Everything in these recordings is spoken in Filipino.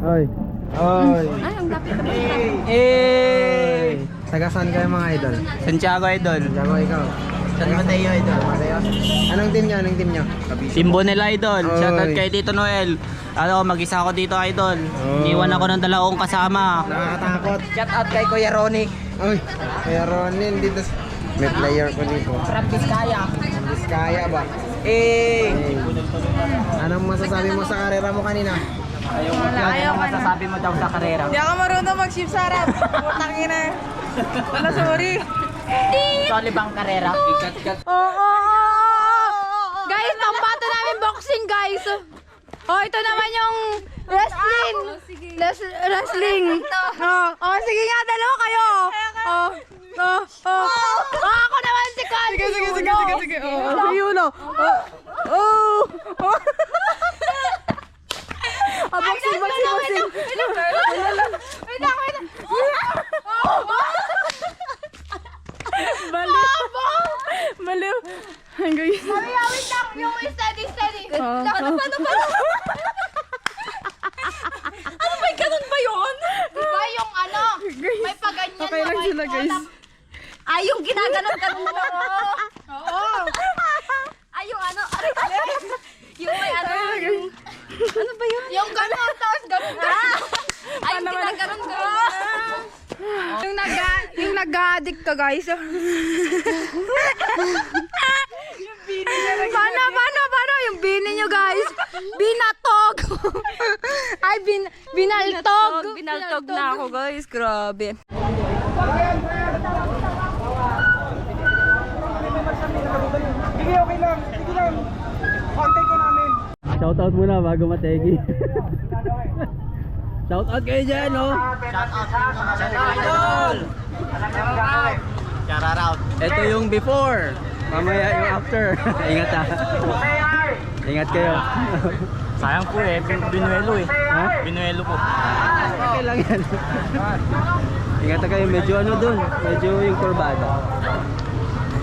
Oy. Oy. Ay, ang lapit na Eh! Taga saan kayo mga idol? Santiago Idol. Jago ikaw. San Mateo Idol. Mateo. Anong team nyo? Anong team nyo? Timbo nila Idol. Oy. Shoutout kay Tito Noel. Ano, mag-isa ako dito Idol. Oy. Iniwan ako ng dalawang kasama. Nakakatakot. Shoutout kay Kuya Ronic. Oy. Kaya Ronin dito. May player ko dito. From Vizcaya. Biskaya ba? Eh! Anong masasabi mo sa karera mo kanina? Ayaw mo Ayaw masasabi mo daw sa karera. Hindi ako marunong mag-shift sa harap. Putang ina. Wala, sorry. Sorry bang karera? Oo! Guys, tambato namin boxing, guys. Oh, ito naman yung wrestling. Les- wrestling. Oh, oh, sige nga, dalawa kayo. Oh, oh, oh. Oh, ako naman si Kali. Sige, sige, sige, sige, sige. Oh, si Yuno. Oh, oh. Oh. Ah, boxing, boxing, boxing. Wait lang, wait lang. Wait lang. Baliw. Baliw. Ang guys. Wait lang, yung steady, steady. Oh, Paano, oh. paano, paano? ano ba, ganun ba yun? Diba yung ano, may paganyan Okay lang na sila, white guys. collar. Ay, yung ginaganon-ganon mo. Oo. Ay, yung ano, aray, aray. Yung may ano, yung, ano ba yun? Yung ganon, tapos ganon. Ah! Ay, yung ginaganon-ganon. Yung nag yung nag-addict ka guys. paano, paano, paano? Yung bini nyo guys. Binatog. Ay, bin, binaltog. Binaltog na ako, guys. Grabe. Sige, okay lang. Sige lang. Contact ko namin. Shoutout muna bago mategi. Shoutout kayo dyan, no? Idol! Shout out. Ito yung before. Mamaya yung after. Ingat ha. Ingat kayo. Sayang po eh, bin- binuelo eh. Ha? Binuelo po. Okay lang yan. Ingat kayo. Medyo ano dun. Medyo yung kurbada.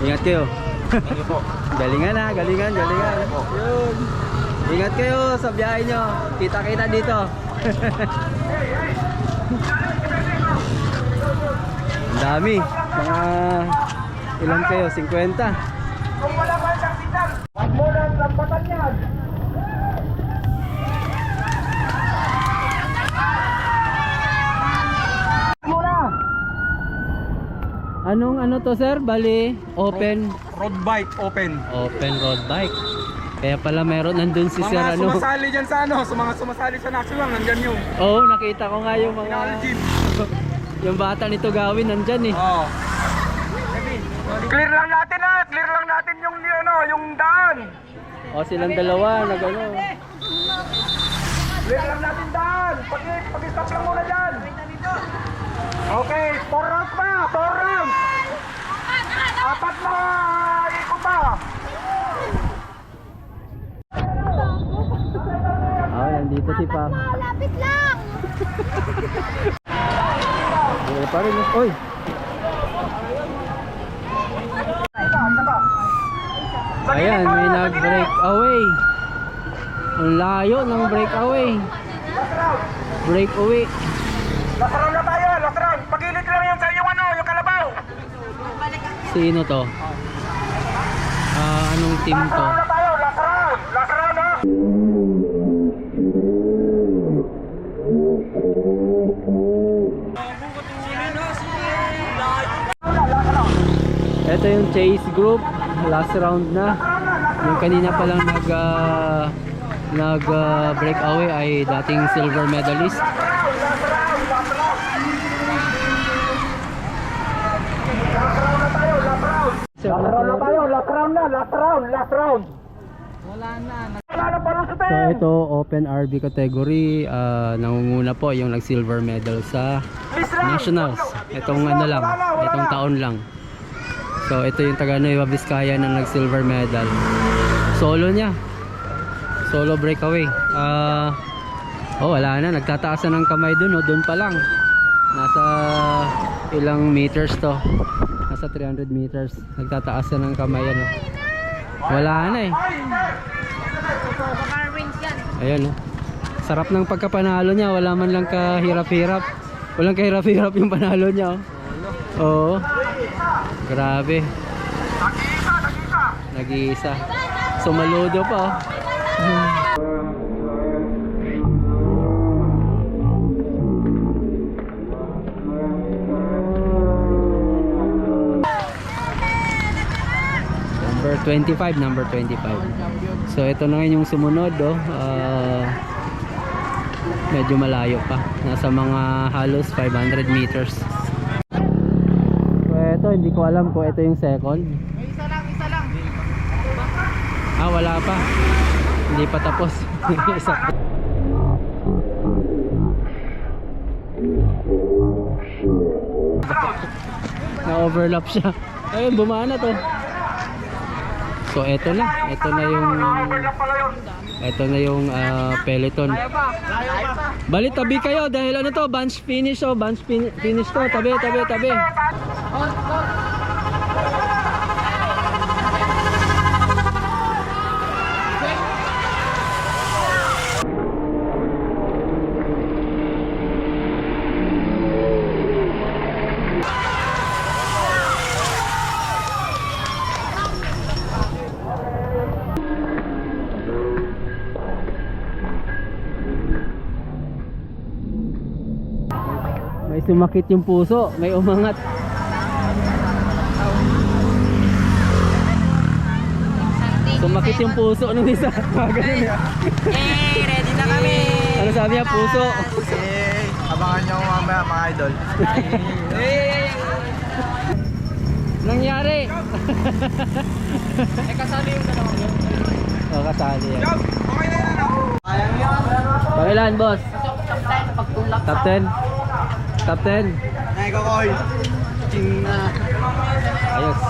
Ingat kayo. Thank you po. Galingan ha. Galingan. Galingan. Yun. Ingat kayo sa biyahe nyo. Kita-kita dito. Ang dami. Mga ilan kayo? 50. Kung wala pa siyang signal, huwag mo na lambatan yan. Anong ano to sir? Bali, open Road bike open. open road bike. Kaya pala meron nandun si sir Mga ano. sumasali dyan sa ano, sa mga sumasali sa national, nandyan yung Oo, nakita ko nga yung mga yung bata nito gawin nandyan eh. Oo. Clear lang natin ha, clear lang natin yung ano, yung daan. O silang dalawa nag ano. Clear lang natin daan. Pag pag-stop lang muna dyan. Okay, four rounds pa, four rounds. Apat na ikot pa. Pa. Lapit lang. Eh, pa rin. Oy. Ayan, may nag-break away. Ang layo ng break away. Break away. Last round na tayo, last round. Pagilid lang yung, yung ano, yung kalabaw. Sino to? Ah, anong team to? Last round na tayo, last round. Last round ha. Ito yung chase group, last round na. Yung kanina pa lang nag ah, nag ah, break away ay dating silver medalist. Last round na tayo, last round na, last round, last round. Wala na. So ito open RB category, ah, nangunguna po yung nag silver medal sa nationals. Itong ano lang, itong taon lang. So ito yung taga Nueva Vizcaya na nag silver medal. Solo niya. Solo breakaway. Ah oh wala na, nagtataas na ng kamay dun, oh, dun pa lang. Nasa ilang meters to. Nasa 300 meters. Nagtataas na ng kamay ano. Wala na eh. Ayan oh. Sarap ng pagkapanalo niya, wala man lang kahirap-hirap. Walang kahirap-hirap yung panalo niya. Oh. Oo. Grabe. Nag-iisa. Sumaludo pa oh. Number 25, number 25. So ito na ngayon yung sumunod oh. Ah, medyo malayo pa. Nasa mga halos 500 meters. Ito, hindi ko alam kung ito yung second. Isa lang, isa lang. Ah, wala pa. Hindi pa tapos. Isa. Na-overlap siya. Ayun, bumana to. So, eto na. Eto na yung... Eto na yung ah, peloton. Bali, tabi kayo dahil ano to, bunch finish oh. Bunch fin- finish to. Tabi, tabi, tabi. May sumakit yung puso, may umangat. Sumakit yung puso nung isa. Ganun eh. Hey, ready na kami. Ano sabi niya? Puso. Hey, abangan nyo mamaya mga idol. Hey, Nangyari. Eh, kasali yung dalawa. O, kasali yan. Okay na yan ako. Sayang yun. Pangilan, boss? Top 10? Top 10? Naikokoy. Ching na. Ayos.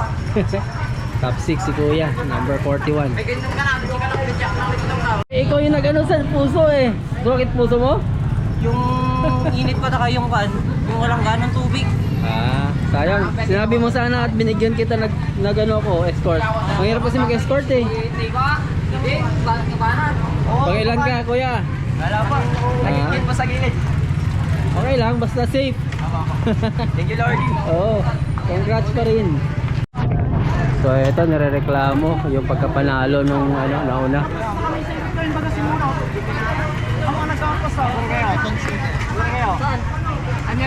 Top 6 si Kuya, number 41. May ganyan ka na. Hindi ka na ulit-jack na ulit ng Eh, ikaw yung nag-ano sa puso eh. Sumakit puso mo? Yung init pa na yung kan, yung walang ganong tubig. Ah, sayang. Sinabi mo sana at binigyan kita nag, nag ano ako, escort. Mahirap kasi mag-escort eh. Hindi ba? Hindi, bakit ka Kuya? Wala pa. Nagigit pa sa gilid. Okay lang, basta safe. Thank you, Lordy. Oo, congrats pa rin. So ito, nirereklamo yung pagkapanalo nung ano, nauna.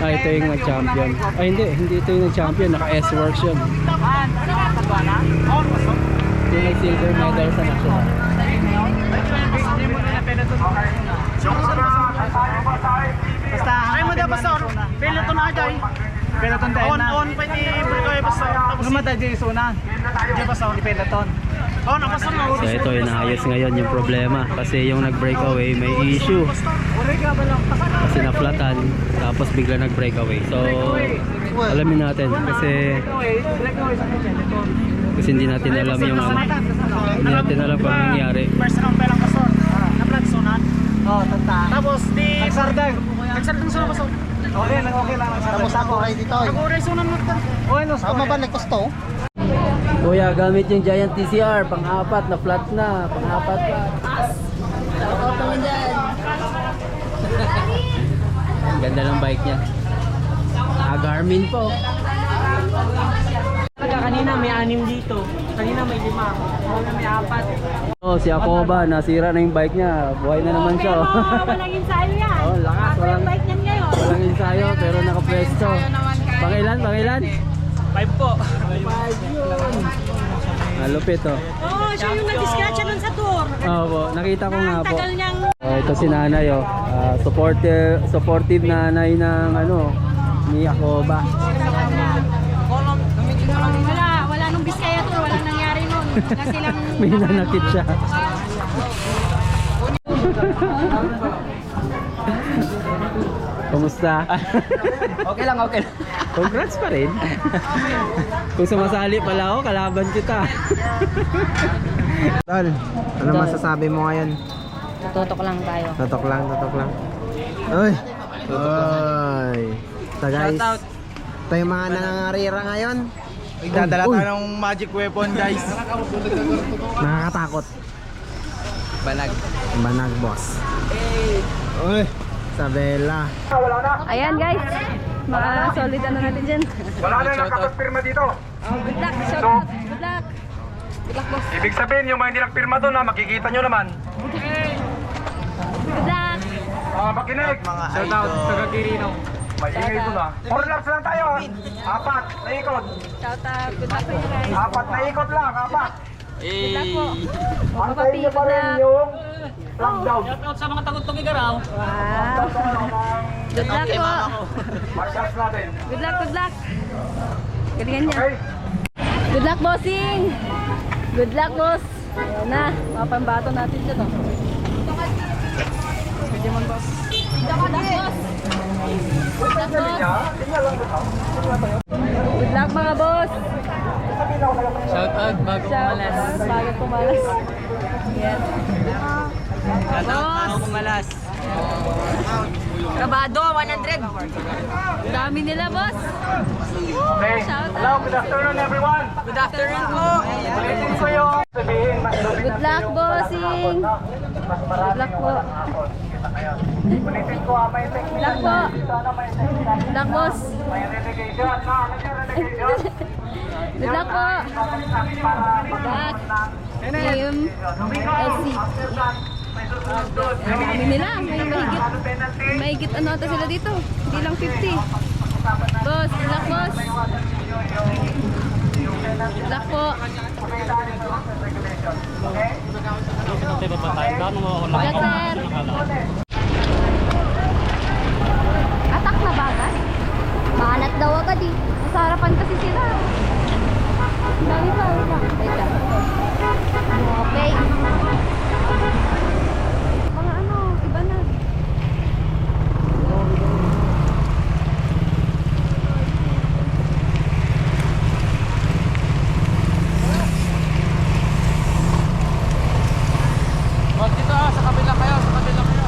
Ah, ito yung nag-champion. Ay, hindi. Hindi ito yung nag-champion. Naka-S-Works yun. Yung nag-silver medal sa national. Pastor. Peloton na dai. Peloton dai na. On on pa ni Bulgoy pastor. Tapos mata di suna. Di pastor di peloton. Oh, na pastor na. So ito, inaayos ngayon yung problema. Kasi yung nag-breakaway may issue. Kasi na-flatan. Tapos bigla nag-breakaway. So, alamin natin. Kasi kasi hindi natin alam yung ano. Hindi natin alam kung nangyari. Personal pa lang pastor. Na flat sunan. Oh, tata. Tapos di Nagsardang. Nagsardang sunan pastor. Okay lang, okay lang. Tapos ako ray dito. Ako ray sunan mo. Oh, ano? Tama ba nagkusto? Kuya, gamit yung Giant TCR. Pang-apat na flat na. Pang-apat pa. Ang ganda ng bike niya. Ah, Garmin po. Kanina may anim dito. Kanina may lima. Kanina may apat. Oh, si Akoba, nasira na yung bike niya. Buhay na naman siya. Oh. walang ensayo yan. oh, lakas. Walang, Bike yan ngayon. walang ensayo, pero nakapwesto. Pangilan, pangilan? Five po. Ah, lupit oh. Oo, siya yung nag-discratcha nun sa tour. Oo po, nakita ko nga po. tagal niyang Oh, ito si nanay oh. Ah, supportive, supportive nanay ng ano, ni Akoba. wala, wala nung Biskaya tour, walang nangyari nun. Kasi lang May nanakit siya. Kumusta? Okay lang, okay lang. Congrats pa rin. Kung sumasali pala ako, kalaban kita. Tol, ano masasabi mo ngayon? Tutok lang tayo. Totok lang, totok lang. Uy! Uy! So guys, ito yung mga nangangarira ngayon. Nagdadala tayo ng magic weapon, guys. Nakakatakot. Banag. Banag boss. Uy, na. Ayan guys. Mga solid ano natin dyan. Wala na nakapagpirma dito. Good luck. Shout out. Good luck. Good luck boss. Ibig sabihin, yung mga hindi nagpirma doon na makikita nyo naman. Good luck. Ah, makinig. Shout out sa Kagirino. May ingay doon ah. Four laps lang tayo. ah. Apat na ikot. Shout out. Good luck sa inyo guys. Apat na ikot lang. Apat. Good luck po. Antayin nyo pa rin yung lockdown. Shout out sa mga tagutong igaraw. Wow. Good luck po. Marshals natin. Good luck. Good luck. Galingan niya. Okay? Good luck, bossing! Good luck, boss! Ayan na, mga pambato natin dyan, oh. Pwede man, boss. Good luck, boss! Good luck, boss! Good luck, mga boss! Shout out bago Shout umalas. out, bago pumalas. Ayan. Shout out bago umalas. Trabado, 100! Dami nila, boss! Okay. Shout Hello, out! good afternoon everyone. Good afternoon po! Ulitin ko yung sabihin. Good luck, bossing! Good luck po! Ulitin ko ah, may. Good luck po! Luck, boss! May relegation. Na, ano yung relegation? Good luck po! Good luck! Team LC. Ang dami nila. May mahigit. May mahigit ano ata sila dito. Hindi lang 50. Boss, good luck boss. Good luck po. Ito ba tayo? Gano'n mo ako Good luck sir. Maanat daw agad eh. Sa harapan kasi sila. Dami pa. Wait lang. Okay. Mga ano, iba na. Huwag dito ah, sa kabila kayo, sa kabila kayo.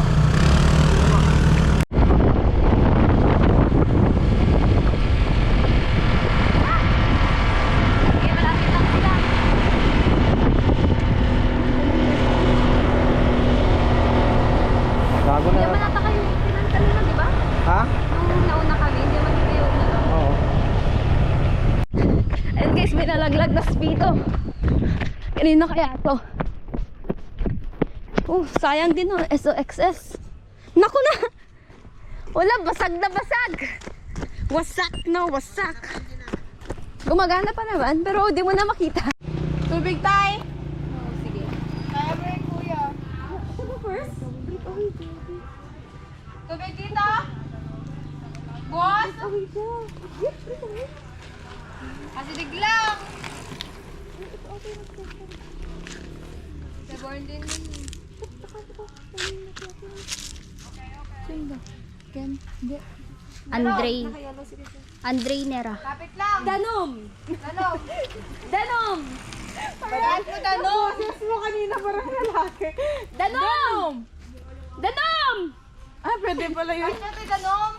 Okay, malapit lang sila. Bago Hindi na. naman ata kayo pinantalina, di ba? Ha? Nung nauna kami, hindi naman kayo na. Oo. Ayun guys, may nalaglag na spito. Kanina kaya to? Oh, sayang din oh, SOXS. Naku na! Wala, basag na basag! Wasak na wasak! Gumagana pa naman, pero di mo na makita. Tubig tayo! Oh, sige. Kaya mo rin, kuya. First? Tubig dito! Boss! Asidig lang! Naborn din yun. Sino? Ken? Hindi. Andre. Andre Nera. Kapit lang. Danom. Danom. Danom. Parang mo danom. Boses mo kanina parang lalaki. Danom. Danom. Ah, pwede pala yun. Kahit yung danom.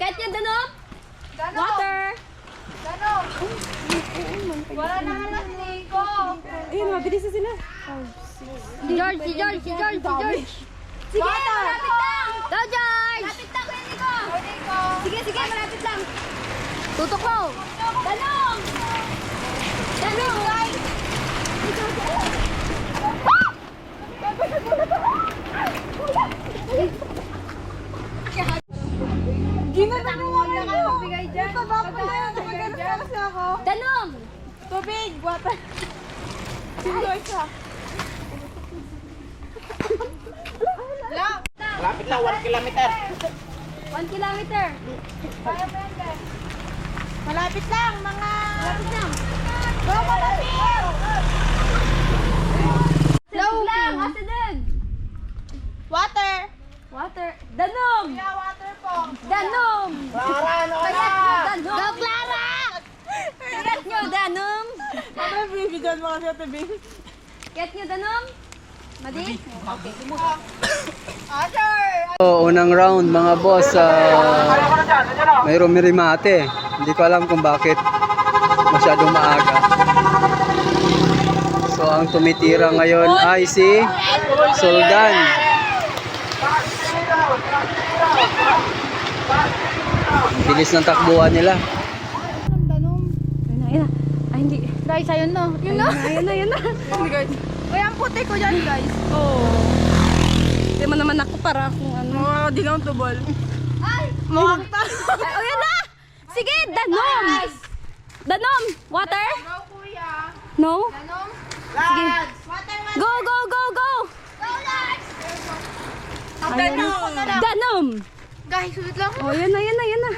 Kahit yung danom. Water. Danom. Wala na ko. Ayun, mabilis na sila. Si George, si George, si George, si George. Sige, malapit lang. Go, George. Malapit lang, ready ko. Sige, sige, malapit lang. Tutok mo. Danong. Danong. guys. Ginagawa na ka magbigay dyan. Ito ba kasi ako. Danom. Tubig, water. Sino isa? Lapit lang, 1 kilometer. 1 kilometer. Kaya pa yan, guys. Malapit lang, mga... Malapit lang. Go, malapit! Slow lang, asa din? Water. Water. Danom. Yeah, water po. Danom. Clara, Nora. Danom. Go, Clara! dyan mga Ate Bing. Get nyo danong? Madi? Okay. Ah, So, unang round mga boss, uh, may rumirimate. Hindi ko alam kung bakit masyadong maaga. So, ang tumitira ngayon ay si Soldan. Bilis ng takbuhan nila. Ay, hindi. Guys, ayun na. Yun na. Ayun na, ayun na. Uy, ang puti ko dyan, guys. Oo. Hindi mo naman ako para kung ano. Oo, di lang tubol. Ay! Mukhang ta. Ay, ayun na! Sige, danom! Danom! Water? No, kuya. No? Danom? Sige. Go, go, go, go! Danom! Danom! Guys, wait lang. Oh, yan na, yan na, yan na.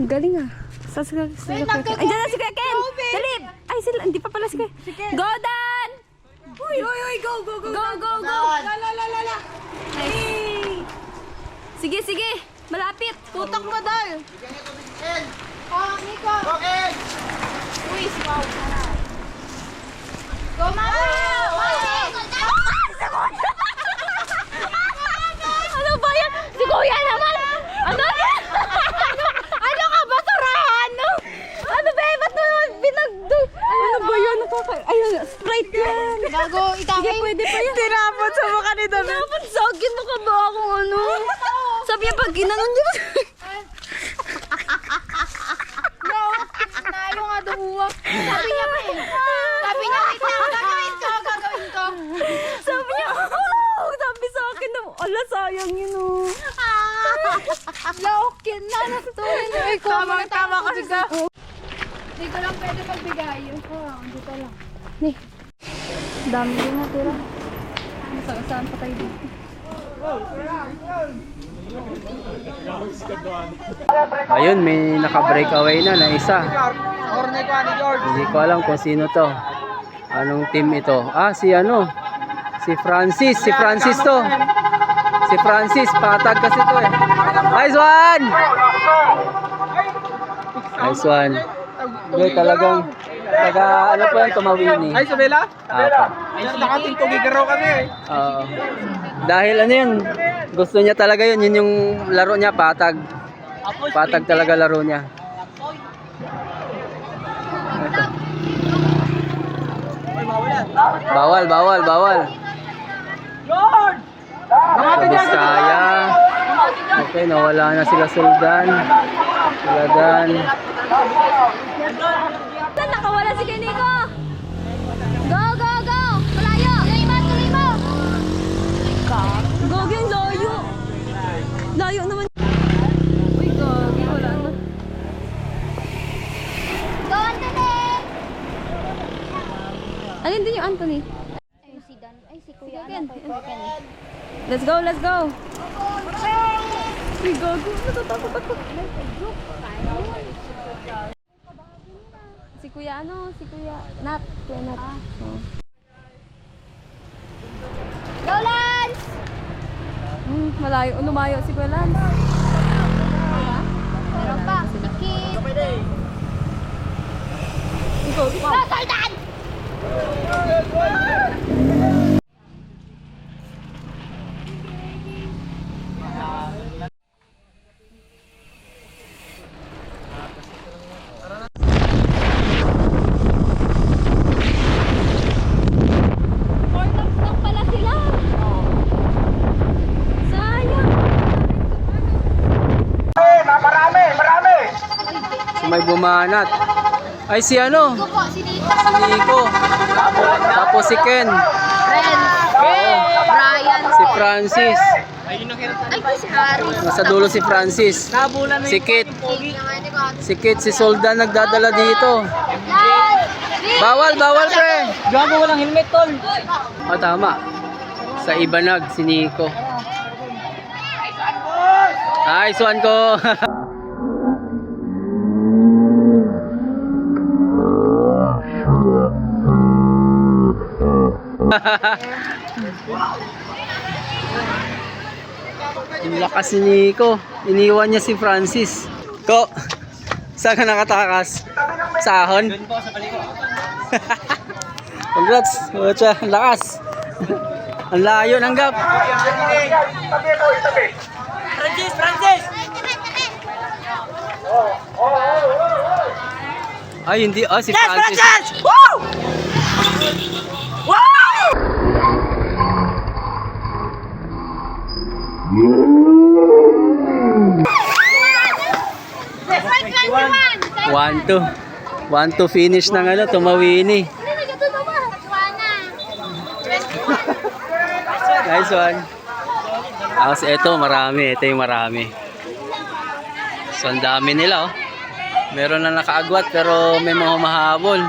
Ang galing ah. Sa sa Ay, dyan na si Kuya Ken! Dali! Ay, sila, hindi pa pala si Kuya. Go, Dan! Uy, uy, uy, go, go, go! Go, go, go! La, la, la, la, la! Nice. Sige, sige! Malapit! Tutok mo, Dal! Oh, Nico! Okay! Uy, wow! Go, Mama! ano ba yan? Si Kuya naman! Ano yan? ano ka ba, sarahan? Ano ba? Ba't binagdo? Ano ba yun? Nakaka... Ayun, straight yan. Gago, itake. Sige, pwede pa yan. Tinapot sa mukha ni David. Tinapot sa akin mo ka ba akong ano? Sabi niya pag ginanon niya. No, nalo nga daw uwak. Sabi niya pa eh. Sabi niya, wait lang, gagawin ko, gagawin ko. Sabi niya, oh, sabi sa akin na, ala sayang yun oh. Na, natuloy na. Tama, tama kasi ka. Dito lang pwede magbigay. Oo, dito lang. Ni. Dami din natira. Saan saan pa tayo dito? Ayun, may naka-breakaway na na isa. Hindi ko alam kung sino to. Anong team ito? Ah, si ano? Si Francis. Si Francis to. Si Francis. Patag kasi to eh. Nice one! Nice one. Hindi, talagang taga ano po yan, tumawini. Ay, Sabela? Apa. Ay, nakating tugigaraw kami eh. Oo. Dahil ano yun, gusto niya talaga yun, yun yung laro niya, patag. Patag talaga laro niya. Ito. Bawal, bawal, bawal. Sa Biskaya. Okay, nawala na sila Suldan. Suladan. Saan nakawala si Keniko? Go, go, go! Malayo! Tuloy mo, tuloy mo! Gogi, ang layo! Layo naman. Uy, gogi, wala na. Go, Anthony! Alin din yung Anthony? Ay, si Dan. Ay, si Kuya. Ano po? Ken. Let's go, let's go! Uy, gogi, natatakot ako. Si Kuya ano? Si Kuya Nat. Kuya Nat. Oh. Go, Lance! Hmm, malayo. Oh, lumayo si Kuya Lance. Meron pa. Sikit. Ikaw, Go, Sultan! Four laps lang pala sila. Sayang. Eh, marami, marami. Bumanat. Ay si ano? Go po, si Nico. Si Nico. Tapos si Ken. Ren. Brian. Si Francis. Ay, si Harry. Nasa dulo si Francis. Si Kit. Si Kit, si Soldan nagdadala dito. Bawal, bawal pre. Gago walang helmet tol. O tama. Sa Ibanag, si Nico. Ay, suan ko. Ang lakas ni Nico. Iniwan niya si Francis. Ko, saan ka nakatakas? Sa ahon? Doon po sa. Congrats! Ocha, ang lakas! ang layo ng gap! Francis, Francis! Ay, hindi. Ah, si Francis. One to. One to finish ng ano, tumawini. Nice one. Tapos ito, marami. Ito yung marami. So, ang dami nila, oh. Meron na nakaagwat, pero may mga mahabol.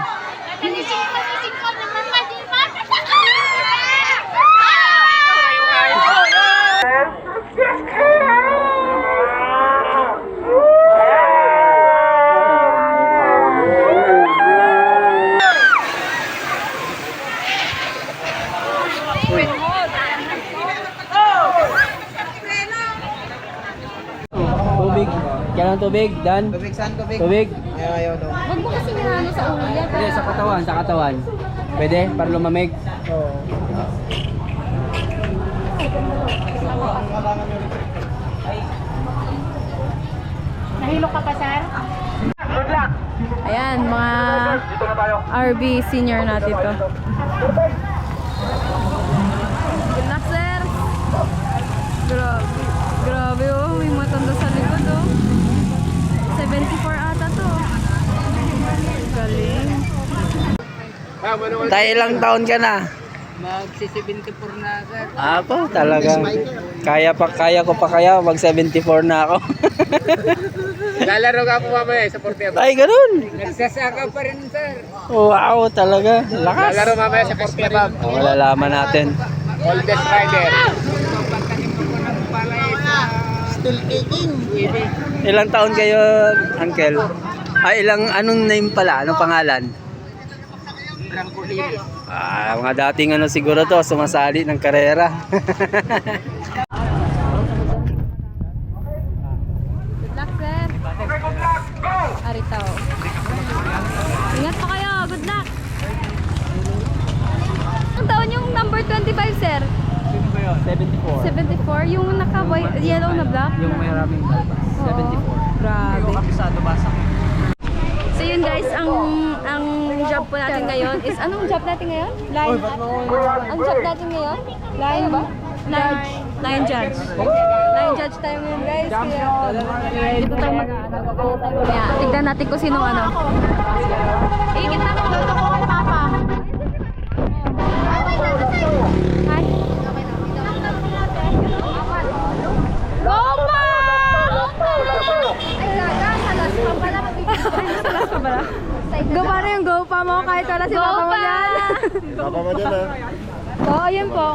Tubig. Kailangan tubig, Dan? Tubig saan tubig? Tubig. Ayaw, ayaw daw. Huwag mo kasi ano sa ulo. Hindi, sa katawan, sa katawan. Pwede? Para lumamig? Oo. Ayan, mga RB senior natin to. Good luck, sir! Grabe. Grabe, oh. May matanda sa likod, oh. 74 ata to. Galing. Tayo ilang taon ka na? Magsi-74 na, sir. Ako, talaga. Kaya pa, kaya ko pa kaya, mag 74 na ako. Lalaro ka po mamaya sa Porteva. Ay, ganun. Nagsasaka pa rin, sir. Wow, talaga. Lakas. Lalaro mamaya sa. Oh, malalaman natin. Oldest rider. Ilang taon kayo, Uncle? Ay, ilang, anong name pala? Anong pangalan? Ah, mga dating ano siguro to, sumasali ng karera. Good luck, sir. Aritaw. Ingat pa kayo. Good luck. Ang taon yung number 25, sir? 74. 74? Yung naka-white, yellow na black? Yung may maraming balbas. 74. Grabe. Kapisado basa. So yun guys, ang ang job po natin ngayon is anong job natin ngayon? Line. Ang job natin ngayon? Line ba? Line, line judge. Line judge tayo ngayon guys. Kaya dito tayo mag Kaya tignan natin kung sino ano. Ikit natin dito ko kay Papa. Hi. Go pa! Go pa na yung go pa mo kahit wala si Papa mo yan. Papa mo dyan ah. Oo, oh, ayun po.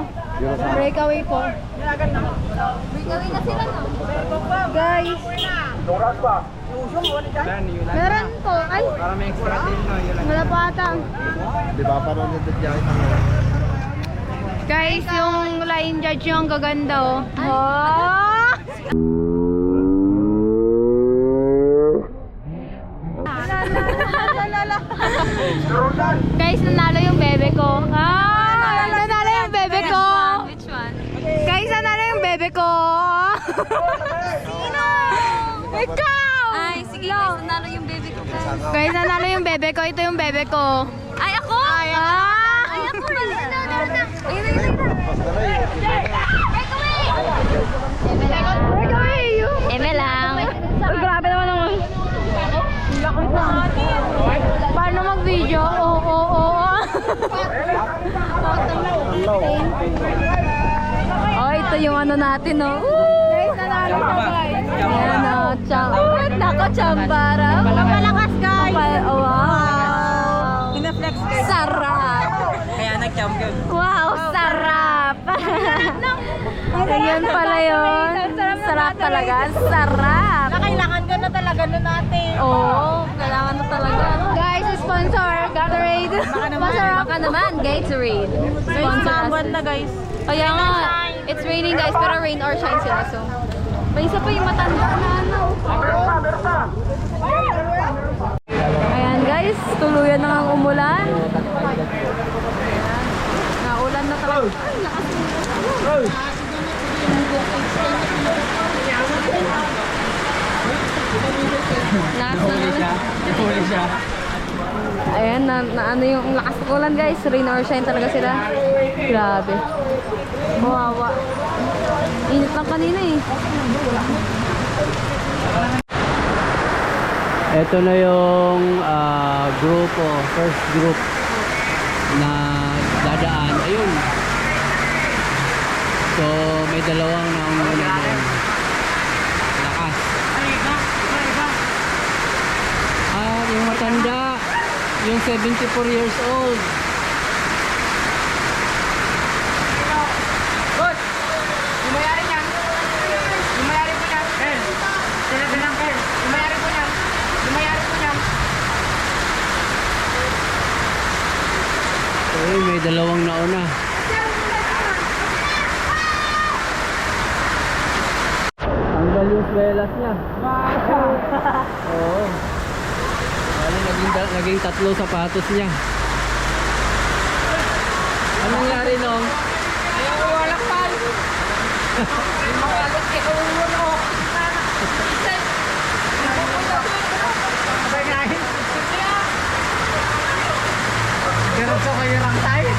Breakaway po. Gawin na sila, no? Guys. Meron po. Ay, Para may extra din, no? Yun lang. wala pa ata. Di ba parang nito dyan? Guys, yung line judge yung gaganda oh. Oh! Guys, nanalo yung bebe ko. Ah! Nanalo yung bebe ko. Which one? Guys, nanalo yung bebe ko. Sino? Ikaw! Ay, sige guys, nanalo yung baby ko guys. Guys, nanalo yung bebe ko. Ito yung bebe ko. Ay, ako! Ay, Ah! Ay, ako! Balik na, na, na. Eme lang. Uy, grabe naman ang... Paano mag-video? Oo. Oh, ito yung ano natin, oh. Guys, nanalo ko, guys. Ayan, oh. Cham Nako, chambara. Malakas, guys. Oh, wow. Pina-flex kayo. Sarap. Kaya nag-champion. Wow, sarap. Ayun pala yun. Sarap talaga. Sarap. Kailangan ko na talaga nun natin. Oo, kailangan na talaga. Guys, sponsor, Gatorade. Baka naman, baka naman, Gatorade. Sponsor us. na guys. Kaya nga, it's raining guys, pero rain or shine sila. So, may isa pa yung matanda na ano. Ayan guys, tuluyan na ang umulan. Naulan na talaga. Ay, lakas. Lakas na naman. Huli siya. Ayan, na, na ano yung lakas ng ulan guys. Rain or shine talaga sila. Grabe. Kawawa. Init lang kanina eh. Ito na yung ah, grupo, first group na dadaan. Ayun. So, may dalawang naunguna doon. Lakas. Ah, yung matanda. Yung 74 years old. Yung mayari niyan. Yung mayari po niyan. Ken. Sila bilang Ken. Yung mayari po niyan. Yung mayari po niyan. Ayun, may dalawang nauna. Tanggal yung swelas niya. Oo. Bali, naging, da- naging tatlo sapatos niya. Anong nangyari nung? Diretso kayo lang tayo.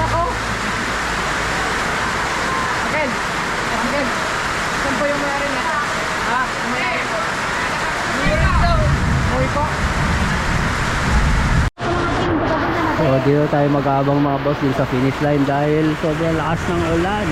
Nako. Ken. Ken. Saan po yung mayari niya? Ha? Yung mayari. Uy po. So, dito tayo mag-aabang mga boss din sa finish line dahil sobrang lakas ng ulan.